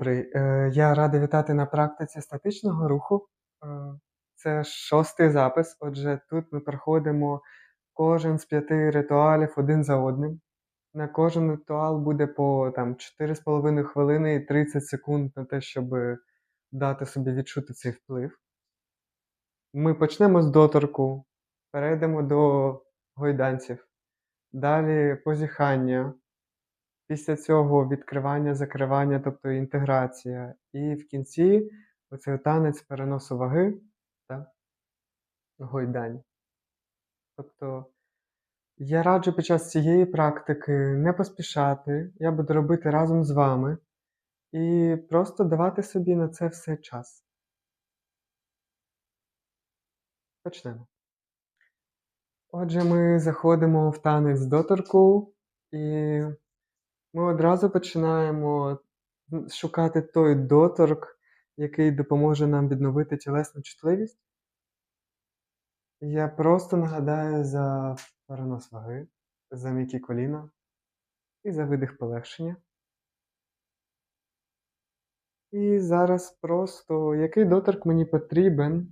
Добрий. Е, я радий вітати на практиці статичного руху. Е, це шостий запис. Отже, тут ми проходимо кожен з п'яти ритуалів один за одним. На кожен ритуал буде по там, 4,5 хвилини і 30 секунд на те, щоб дати собі відчути цей вплив. Ми почнемо з доторку, перейдемо до гойданців, далі позіхання. Після цього відкривання, закривання, тобто інтеграція. І в кінці оцей танець переносу ваги та гойдань. Тобто я раджу під час цієї практики не поспішати, я буду робити разом з вами і просто давати собі на це все час. Почнемо. Отже, ми заходимо в танець доторку і ми одразу починаємо шукати той доторк, який допоможе нам відновити тілесну чутливість. Я просто нагадаю за перенос ваги, за м'які коліна і за видих полегшення. І зараз просто який доторк мені потрібен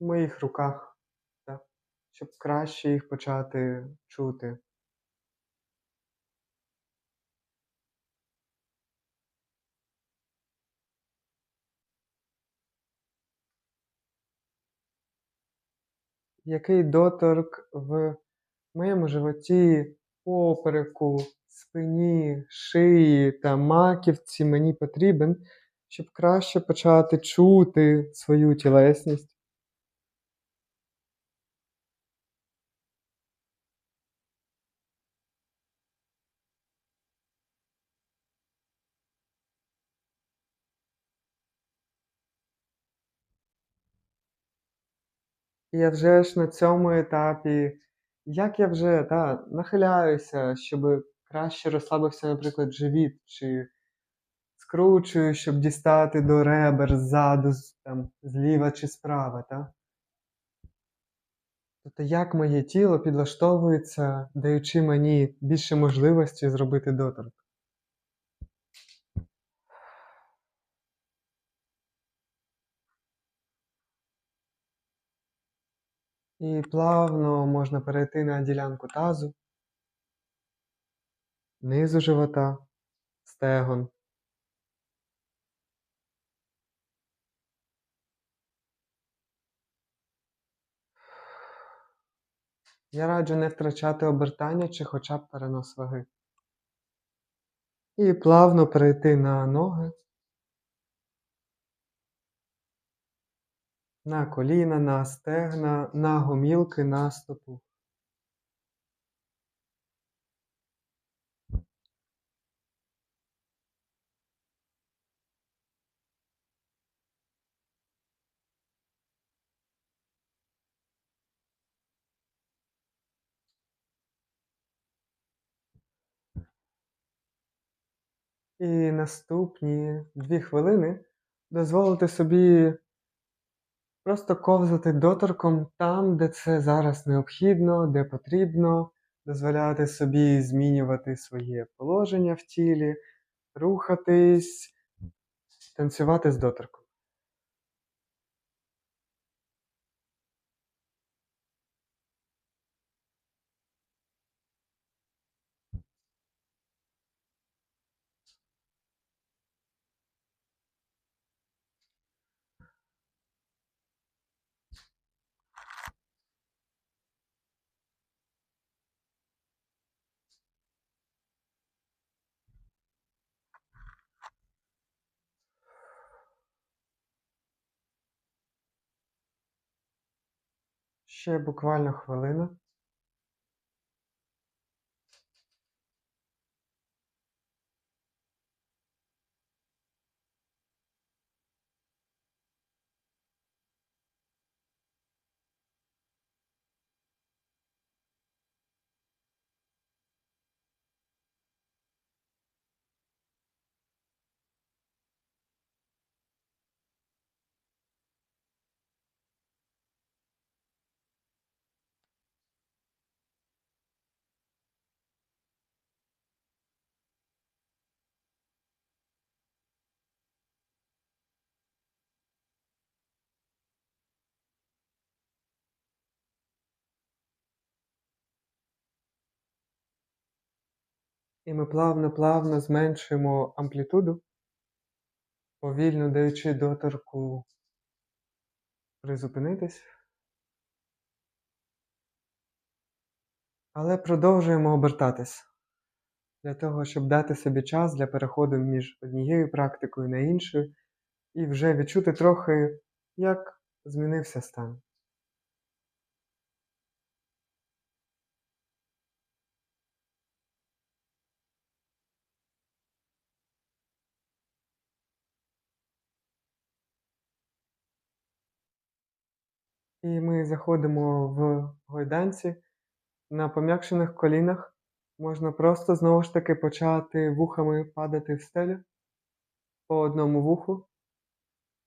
в моїх руках, так, щоб краще їх почати чути. Який доторк в моєму животі, попереку, спині, шиї та маківці мені потрібен, щоб краще почати чути свою тілесність. І вже ж на цьому етапі, як я вже та, нахиляюся, щоб краще розслабився, наприклад, живіт, чи скручую, щоб дістати до ребер ззаду, там, зліва чи справа. Та? Тобто, як моє тіло підлаштовується, даючи мені більше можливості зробити доторк. І плавно можна перейти на ділянку тазу, низу живота, стегон. Я раджу не втрачати обертання чи хоча б перенос ваги. І плавно перейти на ноги. На коліна, на стегна, на гомілки, на стопу. І наступні дві хвилини дозволити собі Просто ковзати доторком там, де це зараз необхідно, де потрібно, дозволяти собі змінювати своє положення в тілі, рухатись, танцювати з доторком. Ще буквально хвилина. І ми плавно-плавно зменшуємо амплітуду, повільно даючи доторку призупинитись. Але продовжуємо обертатись для того, щоб дати собі час для переходу між однією практикою на іншу і вже відчути трохи, як змінився стан. І ми заходимо в гойданці на пом'якшених колінах. Можна просто знову ж таки почати вухами падати в стелю по одному вуху.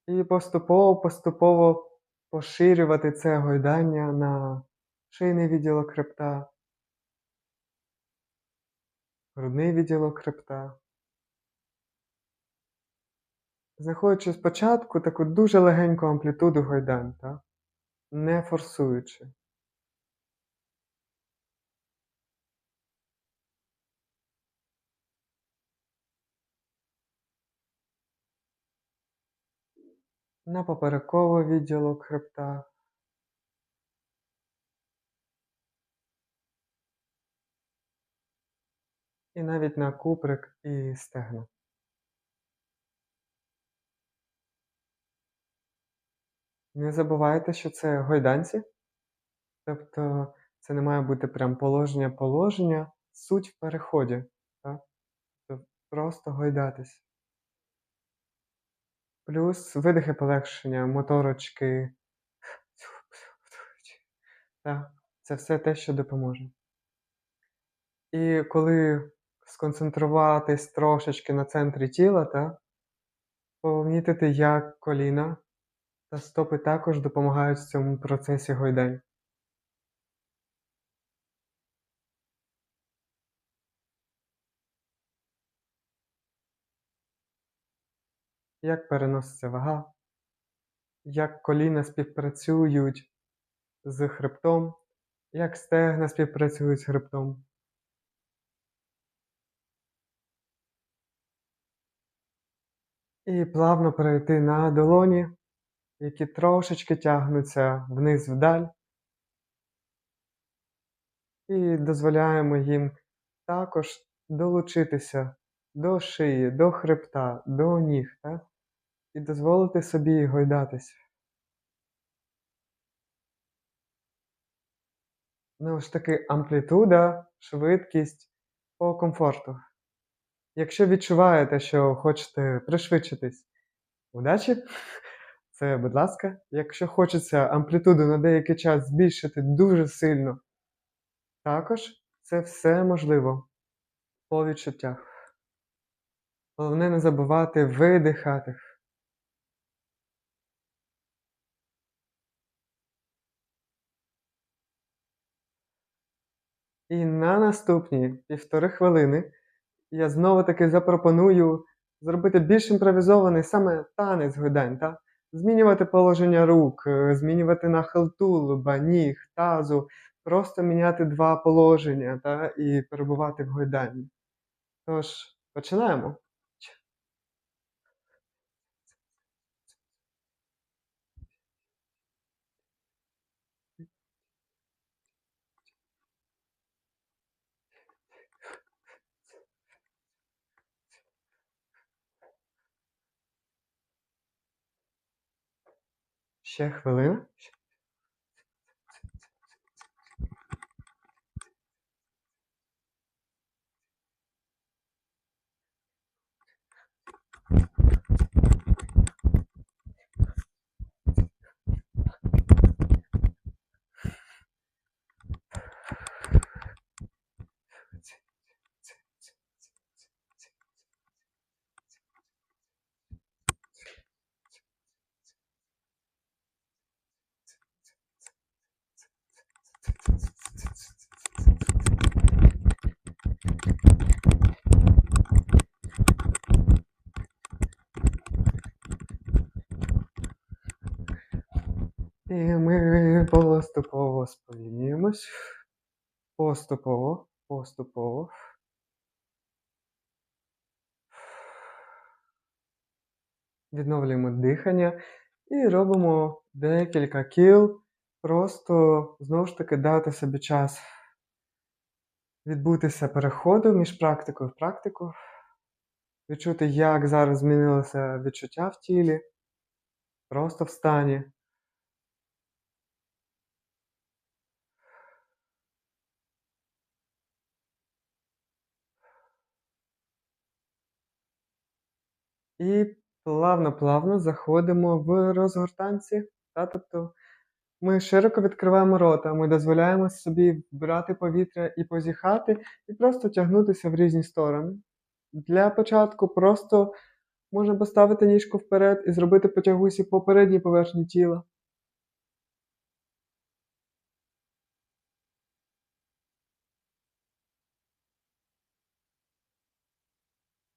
І поступово-поступово поширювати це гойдання на шийний відділок хребта, грудний відділок хребта. Знаходячи спочатку таку дуже легеньку амплітуду гойдань, так? Не форсуючи. На поперековий відділок хребта. І навіть на куприк і стегна. Не забувайте, що це гойданці. Тобто це не має бути прям положення-положення, суть в переході. Так? Тобто просто гойдатись. Плюс видихи полегшення, моторочки. Так? Це все те, що допоможе. І коли сконцентруватись трошечки на центрі тіла, так? помітити, як коліна та стопи також допомагають в цьому процесі гойдань. Як переноситься вага, як коліна співпрацюють з хребтом, як стегна співпрацюють з хребтом. І плавно перейти на долоні, які трошечки тягнуться вниз вдаль. І дозволяємо їм також долучитися до шиї, до хребта, до ніг, так? і дозволити собі гойдатися. Ну ж таки, амплітуда, швидкість по комфорту. Якщо відчуваєте, що хочете пришвидшитись, удачі! Це, будь ласка, якщо хочеться амплітуду на деякий час збільшити дуже сильно, також це все можливо по відчуттях. Головне не забувати видихати. І на наступні півтори хвилини я знову-таки запропоную зробити більш імпровізований саме танець гойдань. так? Змінювати положення рук, е, змінювати нахил тулуба, ніг, тазу, просто міняти два положення та, і перебувати в гойданні. Тож, починаємо. Ще хвилина. поступово сповільнюємось. Поступово, поступово. Відновлюємо дихання і робимо декілька кіл. Просто знову ж таки дати собі час відбутися переходу між практикою і практику. відчути, як зараз змінилося відчуття в тілі, просто в стані. І плавно-плавно заходимо в розгортанці. Та, тобто ми широко відкриваємо рота, ми дозволяємо собі брати повітря і позіхати, і просто тягнутися в різні сторони. Для початку просто можна поставити ніжку вперед і зробити потягусі по передній поверхні тіла.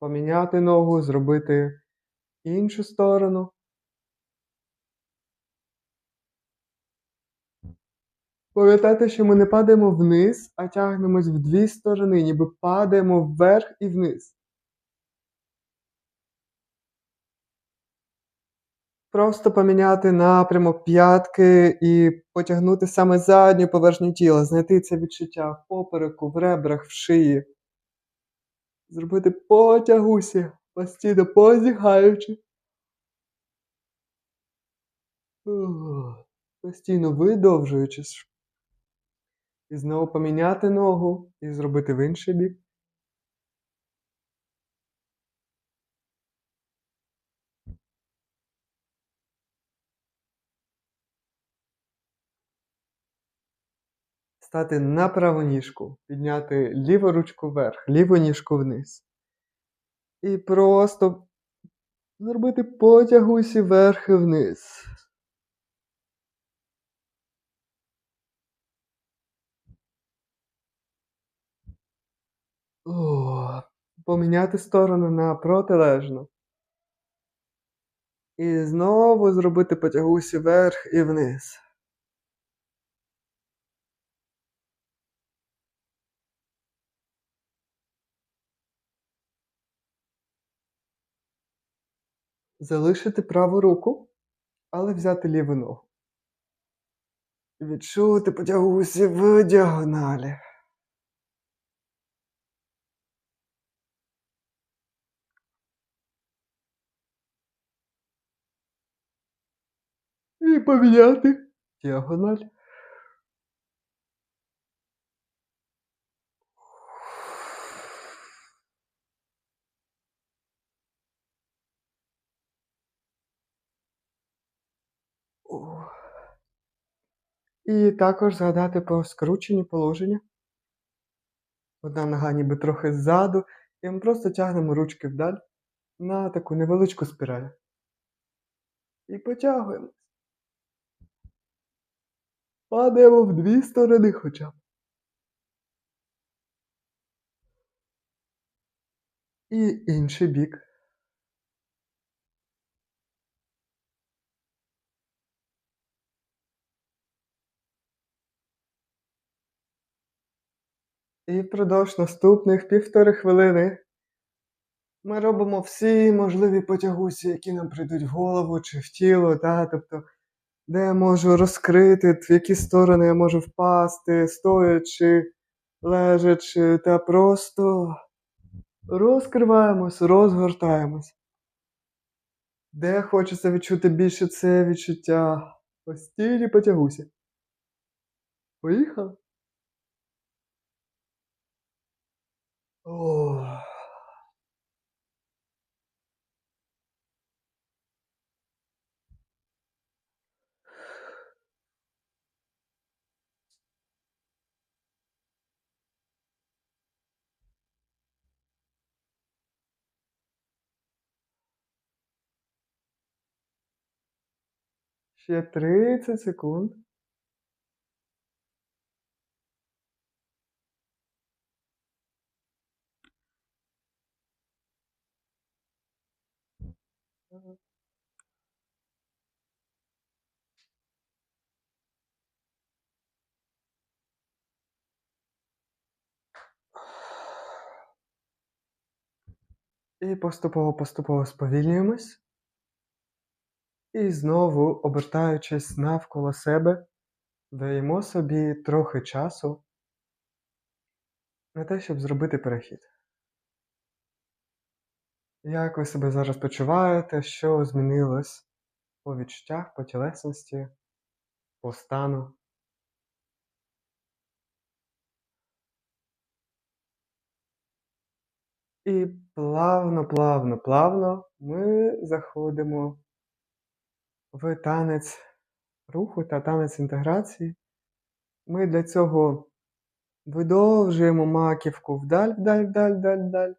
Поміняти ногу, зробити іншу сторону. Пам'ятайте, що ми не падаємо вниз, а тягнемось в дві сторони, ніби падаємо вверх і вниз. Просто поміняти напрямок п'ятки і потягнути саме задню поверхню тіла, знайти це відчуття в попереку, в ребрах, в шиї. Зробити потягуся, постійно позіхаючи. Постійно видовжуючись. І знову поміняти ногу і зробити в інший бік. Стати на праву ніжку, підняти ліву ручку вверх, ліву ніжку вниз. І просто зробити потягусі вверх і вниз. О, поміняти сторону на протилежну. І знову зробити потягусі вверх і вниз. Залишити праву руку, але взяти ліву ногу. Відчути потягусі в діагоналі. І поміняти діагональ. О. І також згадати про скручені положення. Одна нога ніби трохи ззаду, і ми просто тягнемо ручки вдаль на таку невеличку спіраль. І потягуємо. Падаємо в дві сторони хоча б. І інший бік. І впродовж наступних півтори хвилини ми робимо всі можливі потягусі, які нам прийдуть в голову чи в тіло, та? тобто, де я можу розкрити, в які сторони я можу впасти, стоячи, лежачи, та просто розкриваємось, розгортаємось. Де хочеться відчути більше це відчуття. Постійні потягусі. Поїхали? Ох. Ще 30 секунд. І поступово-поступово сповільнюємось. І знову, обертаючись навколо себе, даємо собі трохи часу на те, щоб зробити перехід. Як ви себе зараз почуваєте, що змінилось по відчуттях, по тілесності, по стану? І плавно, плавно, плавно ми заходимо в танець руху та танець інтеграції. Ми для цього видовжуємо маківку вдаль, вдаль, вдаль, вдаль, вдаль.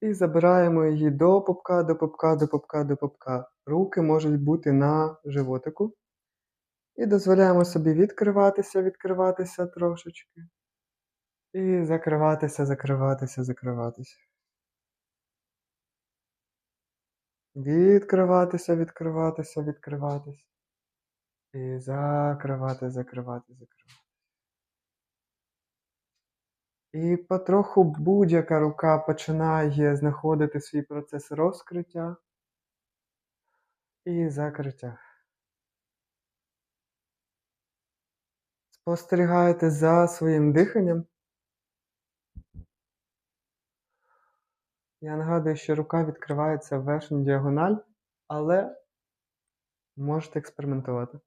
І забираємо її до пупка, до пупка, до пупка, до пупка. Руки можуть бути на животику. І дозволяємо собі відкриватися, відкриватися трошечки. І закриватися, закриватися, закриватися. Відкриватися, відкриватися, відкриватися. І закривати, закривати, закривати. І потроху будь-яка рука починає знаходити свій процес розкриття і закриття. Спостерігайте за своїм диханням. Я нагадую, що рука відкривається в верхню діагональ, але можете експериментувати.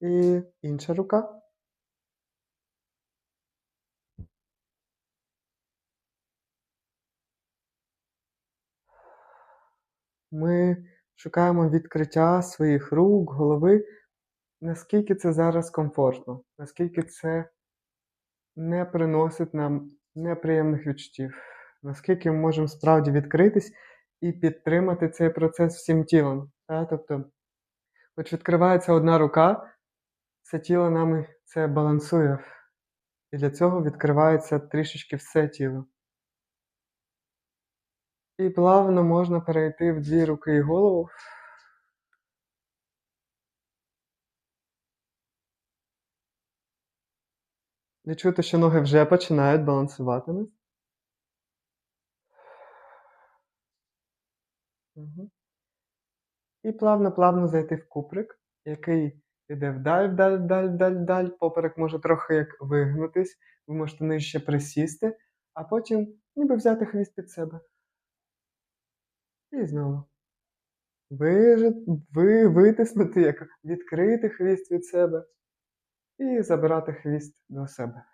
І інша рука. Ми шукаємо відкриття своїх рук, голови, наскільки це зараз комфортно, наскільки це не приносить нам неприємних відчуттів, наскільки ми можемо справді відкритись і підтримати цей процес всім тілом. Та? Тобто, хоч відкривається одна рука, все тіло нами це балансує. І для цього відкривається трішечки все тіло. І плавно можна перейти в дві руки і голову. Відчути, що ноги вже починають балансувати. Угу. І плавно-плавно зайти в куприк, який йде вдаль, вдаль, вдаль, вдаль, вдаль. Поперек може трохи як вигнутись, ви можете нижче присісти, а потім ніби взяти хвіст під себе. І знову. Ви, ви витиснути, як відкрити хвіст від себе і забирати хвіст до себе.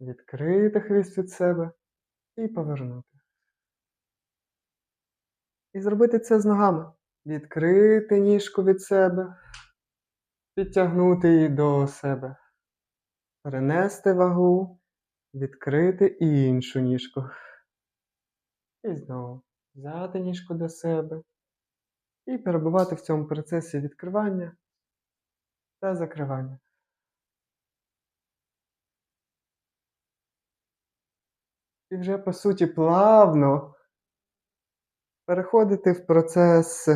Відкрити хвіст від себе і повернути. І зробити це з ногами. Відкрити ніжку від себе, підтягнути її до себе. Перенести вагу, відкрити іншу ніжку. І знову взяти до себе. І перебувати в цьому процесі відкривання та закривання. І вже, по суті, плавно переходити в процес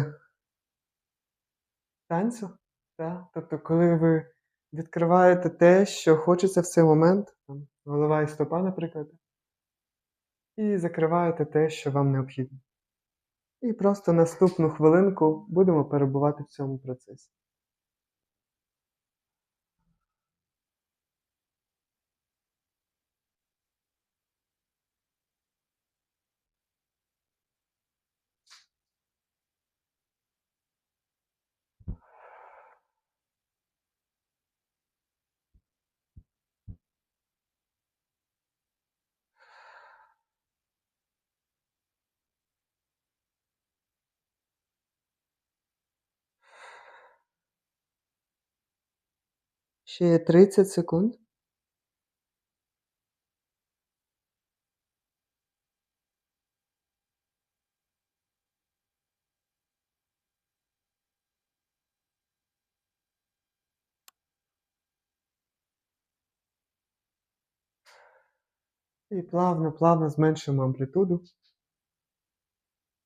танцю. Так? Тобто, коли ви відкриваєте те, що хочеться в цей момент, голова і стопа, наприклад, і закриваєте те, що вам необхідно. І просто наступну хвилинку будемо перебувати в цьому процесі. Ще 30 секунд. І плавно-плавно зменшуємо амплітуду.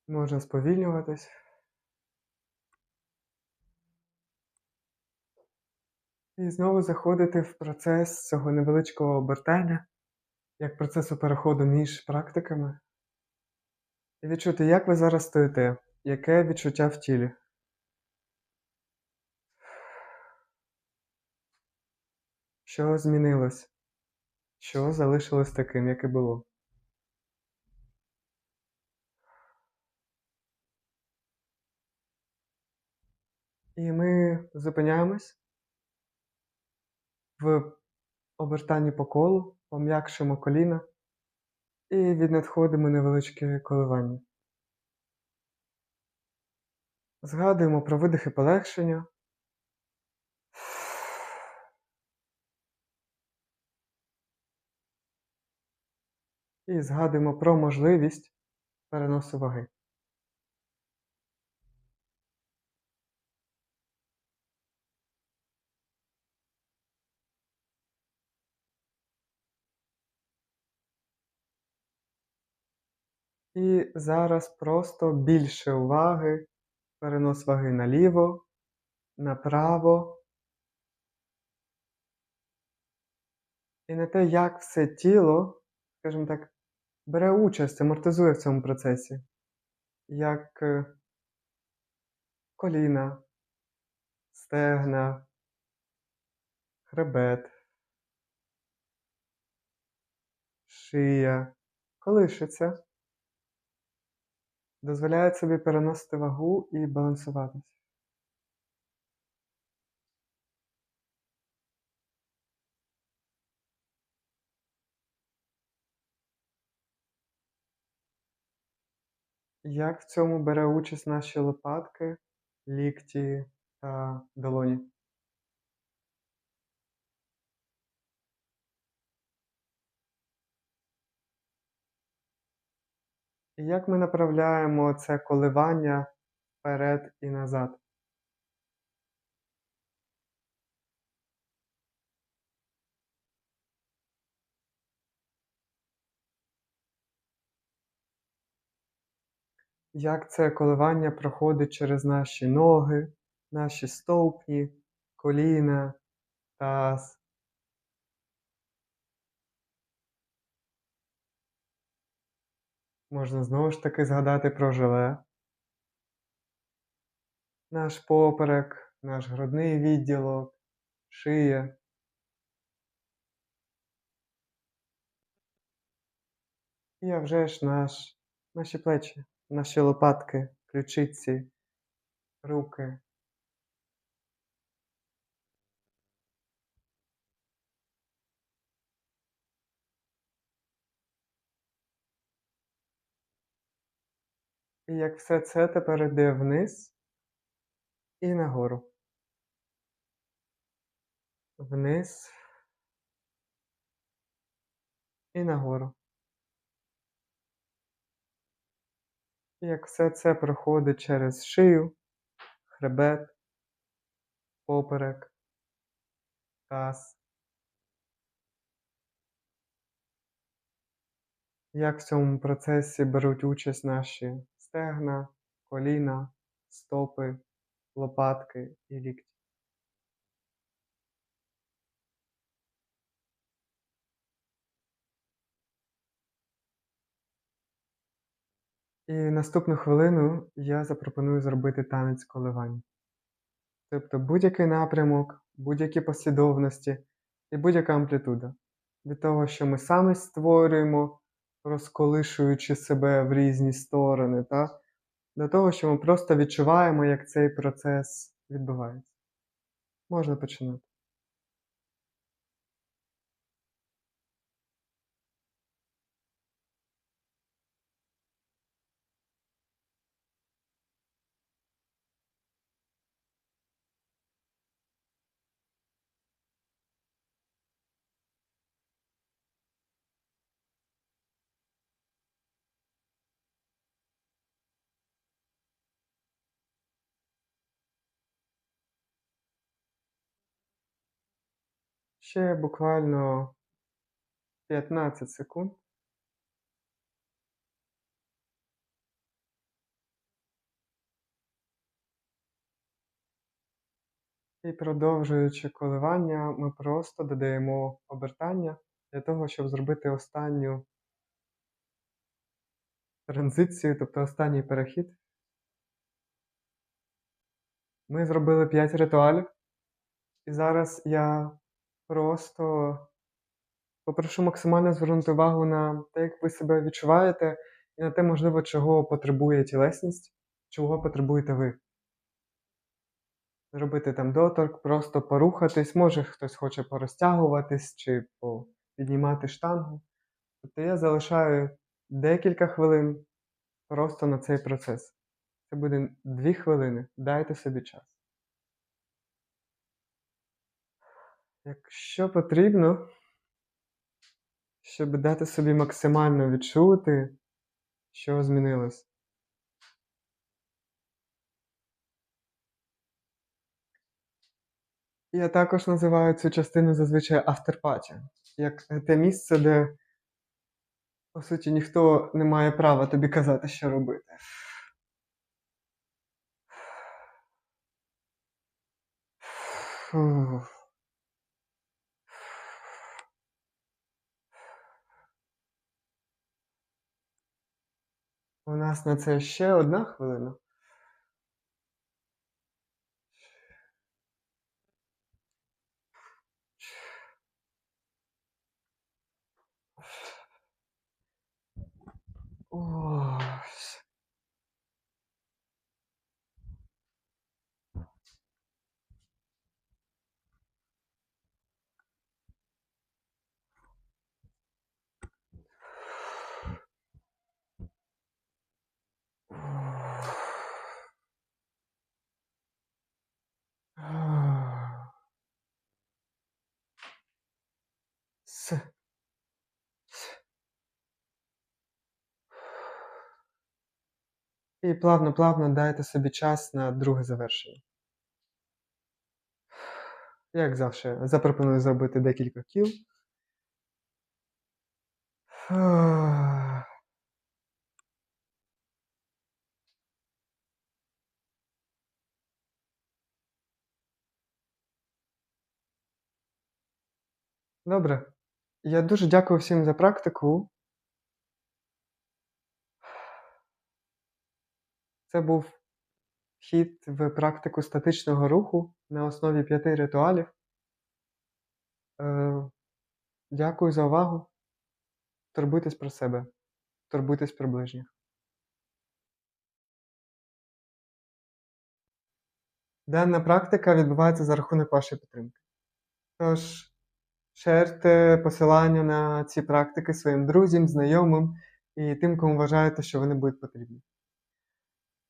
Можна сповільнюватись. І знову заходити в процес цього невеличкого обертання, як процесу переходу між практиками. І відчути, як ви зараз стоїте, яке відчуття в тілі. Що змінилось? Що залишилось таким, як і було? І ми зупиняємось в обертанні по колу, пом'якшимо коліна і віднадходимо невеличке коливання. Згадуємо про видихи полегшення. І згадуємо про можливість переносу ваги. І зараз просто більше уваги, перенос ваги наліво, направо. І на те, як все тіло, скажімо так, бере участь, амортизує в цьому процесі, як е, коліна, стегна, хребет, шия колишиться, дозволяють собі переносити вагу і балансуватись. Як в цьому бере участь наші лопатки, лікті та долоні? І як ми направляємо це коливання вперед і назад? Як це коливання проходить через наші ноги, наші стовпні, коліна, таз? Можна знову ж таки згадати про жиле. Наш поперек, наш грудний відділок, шия. І а вже ж наш, наші плечі, наші лопатки, ключиці, руки. І як все це тепер йде вниз і нагору. Вниз і нагору. І як все це проходить через шию, хребет, поперек, таз. Як в цьому процесі беруть участь наші стегна, коліна, стопи, лопатки і лікті. І наступну хвилину я запропоную зробити танець коливань. Тобто будь-який напрямок, будь-які послідовності і будь-яка амплітуда. Від того, що ми самі створюємо, розколишуючи себе в різні сторони, та? до того, що ми просто відчуваємо, як цей процес відбувається. Можна починати. Ще буквально 15 секунд. І продовжуючи коливання, ми просто додаємо обертання для того, щоб зробити останню транзицію, тобто останній перехід. Ми зробили 5 ритуалів, і зараз я просто попрошу максимально звернути увагу на те, як ви себе відчуваєте, і на те, можливо, чого потребує тілесність, чого потребуєте ви. Зробити там доторк, просто порухатись, може хтось хоче порозтягуватись чи піднімати штангу. Тобто я залишаю декілька хвилин просто на цей процес. Це буде 2 хвилини. Дайте собі час. Якщо потрібно, щоб дати собі максимально відчути, що змінилось. Я також називаю цю частину зазвичай авторпаті, як те місце, де, по суті, ніхто не має права тобі казати, що робити. Фух. Нас на це ще одна хвилина. Ось. І плавно-плавно дайте собі час на друге завершення. Як завжди, запропоную зробити декілька кіл. Добре. Я дуже дякую всім за практику. Це був вхід в практику статичного руху на основі п'яти ритуалів. Е, Дякую за увагу. Турбуйтесь про себе, турбуйтесь про ближніх. Дана практика відбувається за рахунок вашої підтримки. Тож, шерте посилання на ці практики своїм друзям, знайомим і тим, кому вважаєте, що вони будуть потрібні.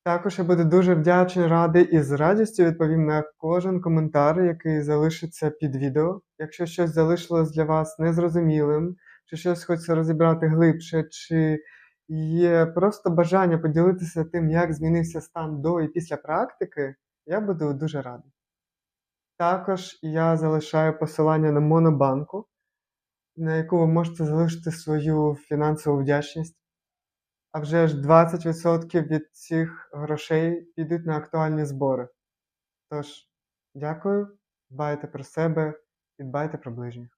Також я буду дуже вдячний, радий і з радістю відповім на кожен коментар, який залишиться під відео. Якщо щось залишилось для вас незрозумілим, чи щось хочеться розібрати глибше, чи є просто бажання поділитися тим, як змінився стан до і після практики, я буду дуже радий. Також я залишаю посилання на Монобанку, на яку ви можете залишити свою фінансову вдячність. А вже ж 20% від цих грошей підуть на актуальні збори. Тож, дякую, дбайте про себе і дбайте про ближніх.